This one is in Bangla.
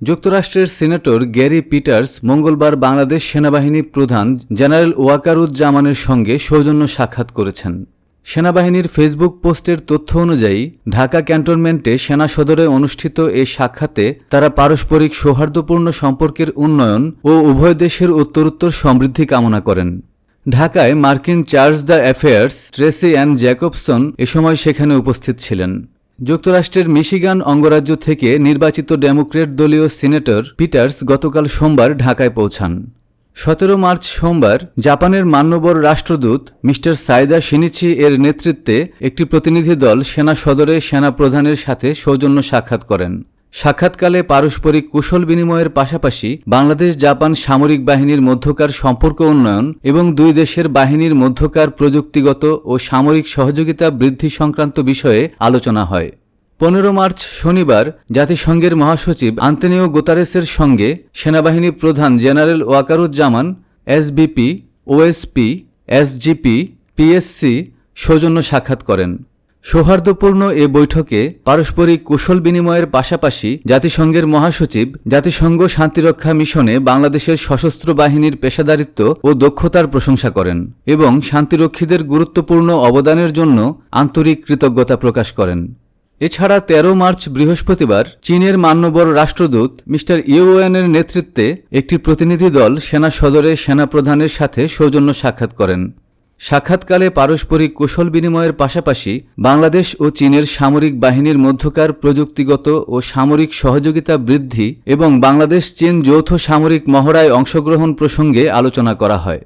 যুক্তরাষ্ট্রের সিনেটর গ্যারি পিটার্স মঙ্গলবার বাংলাদেশ সেনাবাহিনী প্রধান জেনারেল ওয়াকারুজ্জামানের সঙ্গে সৌজন্য সাক্ষাৎ করেছেন। সেনাবাহিনীর ফেসবুক পোস্টের তথ্য অনুযায়ী, ঢাকা ক্যান্টনমেন্টে সেনা সদরে অনুষ্ঠিত এই সাক্ষাতে তারা পারস্পরিক সৌহার্দ্যপূর্ণ সম্পর্কের উন্নয়ন ও উভয় দেশের উত্তরোত্তর সমৃদ্ধি কামনা করেন। ঢাকায় মার্কিন charge d' affaires Tracy Ann Jacobson এ সময় সেখানে উপস্থিত ছিলেন। যুক্তরাষ্ট্রের মিশিগান অঙ্গরাজ্য থেকে নির্বাচিত ডেমোক্রেট দলীয় সিনেটর পিটার্স গতকাল সোমবার ঢাকায় পৌঁছান। সতেরো মার্চ সোমবার জাপানের মান্যবর রাষ্ট্রদূত মিস্টার সাইদা সিনিচি এর নেতৃত্বে একটি প্রতিনিধি দল সেনা সদরে সেনা প্রধানের সাথে সৌজন্য সাক্ষাৎ করেন। সাক্ষাৎকালে পারস্পরিক কুশল বিনিময়ের পাশাপাশি বাংলাদেশ জাপান সামরিক বাহিনীর মধ্যকার সম্পর্ক উন্নয়ন এবং দুই দেশের বাহিনীর মধ্যকার প্রযুক্তিগত ও সামরিক সহযোগিতা বৃদ্ধি সংক্রান্ত বিষয়ে আলোচনা হয়। পনেরো মার্চ শনিবার জাতিসংঘের মহাসচিব আন্তনিও গোতারেসের সঙ্গে সেনাবাহিনী প্রধান general Wakeruzzaman, SBP, OSP, SGP, PSC সৌজন্য সাক্ষাৎ করেন। সৌহার্দ্যপূর্ণ এ বৈঠকে পারস্পরিক কুশল বিনিময়ের পাশাপাশি জাতিসংঘের মহাসচিব, জাতিসংঘ শান্তিরক্ষা মিশনে বাংলাদেশের সশস্ত্র বাহিনীর পেশাদারিত্ব ও দক্ষতার প্রশংসা করেন এবং শান্তিরক্ষীদের গুরুত্বপূর্ণ অবদানের জন্য আন্তরিক কৃতজ্ঞতা প্রকাশ করেন। এছাড়া ১৩ মার্চ বৃহস্পতিবার চীনের মান্যবর রাষ্ট্রদূত মিস্টার ইউএনের নেতৃত্বে একটি প্রতিনিধি দল সেনা সদরে সেনাপ্রধানের সাথে সৌজন্য সাক্ষাৎ করেন। সাক্ষাৎকালে পারস্পরিক কৌশল বিনিময়ের পাশাপাশি বাংলাদেশ ও চীনের সামরিক বাহিনীর মধ্যকার প্রযুক্তিগত ও সামরিক সহযোগিতা বৃদ্ধি এবং বাংলাদেশ চীন যৌথ সামরিক মহড়ায় অংশগ্রহণ প্রসঙ্গে আলোচনা করা হয়।